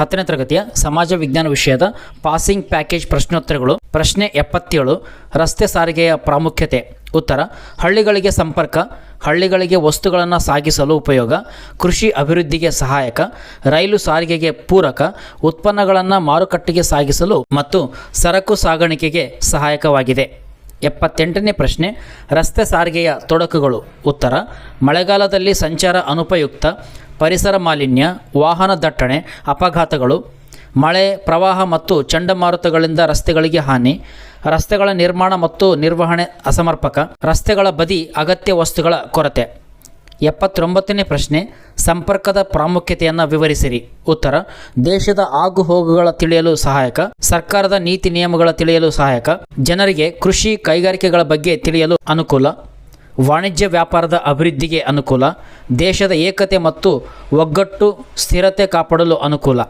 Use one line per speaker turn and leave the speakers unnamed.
ಹತ್ತನೇ ತರಗತಿಯ ಸಮಾಜ ವಿಜ್ಞಾನ ವಿಷಯದ ಪಾಸಿಂಗ್ ಪ್ಯಾಕೇಜ್ ಪ್ರಶ್ನೋತ್ತರಗಳು. ಪ್ರಶ್ನೆ ಎಪ್ಪತ್ತೇಳು, ರಸ್ತೆ ಸಾರಿಗೆಯ ಪ್ರಾಮುಖ್ಯತೆ. ಉತ್ತರ, ಹಳ್ಳಿಗಳಿಗೆ ಸಂಪರ್ಕ, ಹಳ್ಳಿಗಳಿಗೆ ವಸ್ತುಗಳನ್ನು ಸಾಗಿಸಲು ಉಪಯೋಗ, ಕೃಷಿ ಅಭಿವೃದ್ಧಿಗೆ ಸಹಾಯಕ, ರೈಲು ಸಾರಿಗೆಗೆ ಪೂರಕ, ಉತ್ಪನ್ನಗಳನ್ನು ಮಾರುಕಟ್ಟೆಗೆ ಸಾಗಿಸಲು ಮತ್ತು ಸರಕು ಸಾಗಾಣಿಕೆಗೆ ಸಹಾಯಕವಾಗಿದೆ. ಎಪ್ಪತ್ತೆಂಟನೇ ಪ್ರಶ್ನೆ, ರಸ್ತೆ ಸಾರಿಗೆಯ ತೊಡಕುಗಳು. ಉತ್ತರ, ಮಳೆಗಾಲದಲ್ಲಿ ಸಂಚಾರ ಅನುಪಯುಕ್ತ, ಪರಿಸರ ಮಾಲಿನ್ಯ, ವಾಹನ ದಟ್ಟಣೆ, ಅಪಘಾತಗಳು, ಮಳೆ, ಪ್ರವಾಹ ಮತ್ತು ಚಂಡಮಾರುತಗಳಿಂದ ರಸ್ತೆಗಳಿಗೆ ಹಾನಿ, ರಸ್ತೆಗಳ ನಿರ್ಮಾಣ ಮತ್ತು ನಿರ್ವಹಣೆ ಅಸಮರ್ಪಕ, ರಸ್ತೆಗಳ ಬದಿ ಅಗತ್ಯ ವಸ್ತುಗಳ ಕೊರತೆ. ಎಪ್ಪತ್ತೊಂಬತ್ತನೇ ಪ್ರಶ್ನೆ ಸಂಪರ್ಕದ ಪ್ರಾಮುಖ್ಯತೆಯನ್ನು ವಿವರಿಸಿರಿ. ಉತ್ತರ, ದೇಶದ ಆಗುಹೋಗುಗಳ ತಿಳಿಯಲು ಸಹಾಯಕ, ಸರ್ಕಾರದ ನೀತಿ ನಿಯಮಗಳ ತಿಳಿಯಲು ಸಹಾಯಕ, ಜನರಿಗೆ ಕೃಷಿ ಕೈಗಾರಿಕೆಗಳ ಬಗ್ಗೆ ತಿಳಿಯಲು ಅನುಕೂಲ, ವಾಣಿಜ್ಯ ವ್ಯಾಪಾರದ ಅಭಿವೃದ್ಧಿಗೆ ಅನುಕೂಲ, ದೇಶದ ಏಕತೆ ಮತ್ತು ಒಗ್ಗಟ್ಟು ಸ್ಥಿರತೆ ಕಾಪಾಡಲು ಅನುಕೂಲ.